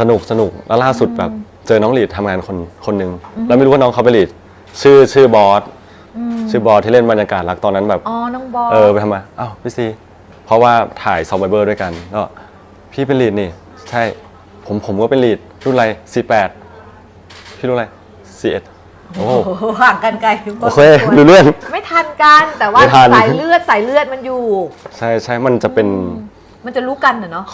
สนุกสนุกแล้วล่าสุดแบบเจอน้องลีดทำงานคนคนหนึ่งแล้วไม่รู้ว่าน้องเขาเป็นลีดชื่อชื่อบอสชื่อบอสที่เล่นบรรยากาศรักตอนนั้นแบบอ๋อน้องบอสเออไปทำไมอ้าวพี่ซีเพราะว่าถ่ายซอฟต์ไวเบอร์ด้วยกันก็พี่เป็นลีดนี่ ใช่ผมผมก็เป็นลีดรุ่นอะไร48พี่รุ่นอะไร41โอ้โหโอ้โหห่างกันไกลโอเครู้เรื่องไม่ทันกันแต่ว่าไม่ทันสายเลือดสายเลือดมันอยู่ ใช่ใช่มันจะเป็น มันจะรู้กันน่ะเนาะ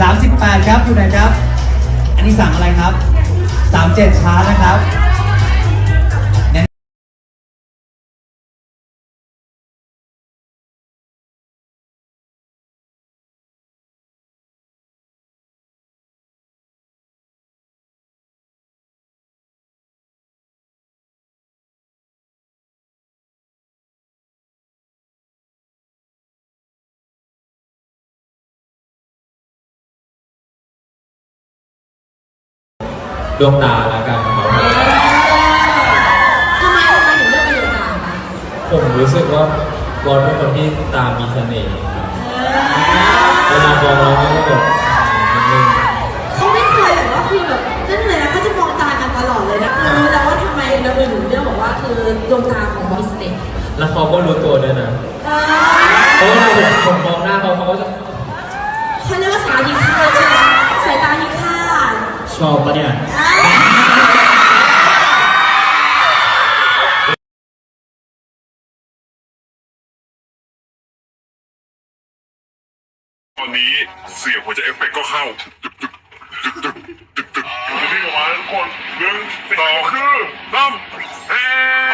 38 ครับอยู่ไหนครับ อันนี้สั่งอะไรครับ 37 ช้านะครับ ดวงตาละกันครับทำไมทำไมถึงเลือกประโยคตามคะผมรู้สึกว่าบอลเป็นคนที่ตามีเสน่ห์ครับเวลามองเราก็จะแบบนิดนึงเขาไม่เคยแบบว่าคุยแบบนั่นเลยนะเขาจะมองตากันตลอดเลยนะคือรู้แล้วว่าทำไมเราเออถึงเลือกบอกว่าคือดวงตาของบอสเต็กแล้วเขาก็รู้ตัวด้วยนะเพราะว่าผมผมมองหน้าเขาเขาก็จะ เขาเรียกว่าสายยิงฆ่าใช่ไหมสายตายิงฆ่า ช อบปะเนี่ยตอนนี้เสียงหัวใจเอฟเฟกต์ก็เข้าตึกตึกตึกตึกตึกตึกอยู่ที่ออกมาแล้วทุกคนหนึ่งสองคือสามเฮ้ยนี่